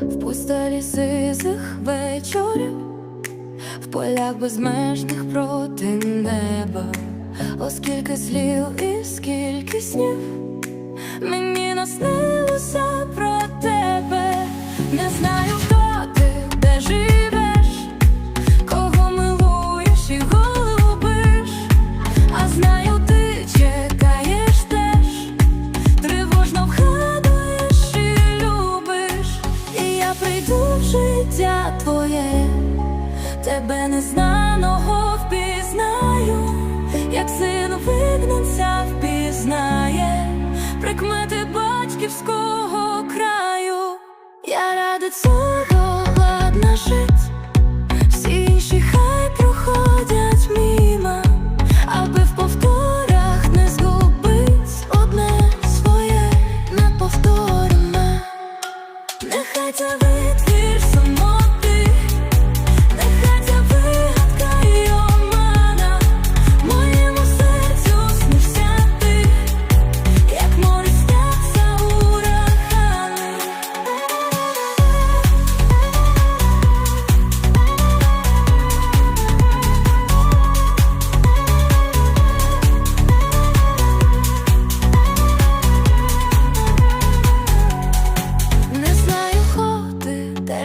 Пустелі сизих вечорів, в полях безмежних проти неба, оскільки слів і скільки снів, мені наснилося про тебе, не знаю, хто твоє, тебе незнаного впізнаю, як син вигнанця впізнає, прикмети батьківського краю, я ради цього ладна жить, всі інші хай проходять мімо, аби в повторах не згубить одне своє неповторне, нехай.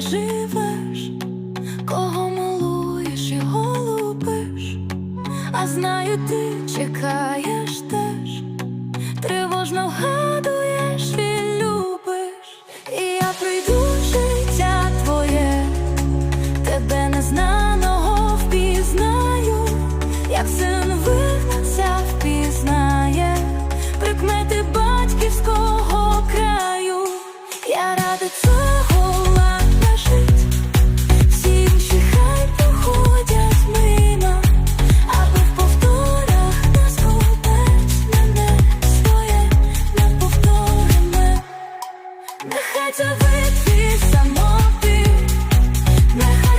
живеш, кого милуєш і голубиш, а знаю, ти чекаєш теж, тривожно вгадуєш і любиш, і я прийду життя твоє, тебе незнаного впізнаю, як син вигнаться впізнає, прикмети батьківського краю, я ради цього Нехай це витвій самоти, нехай.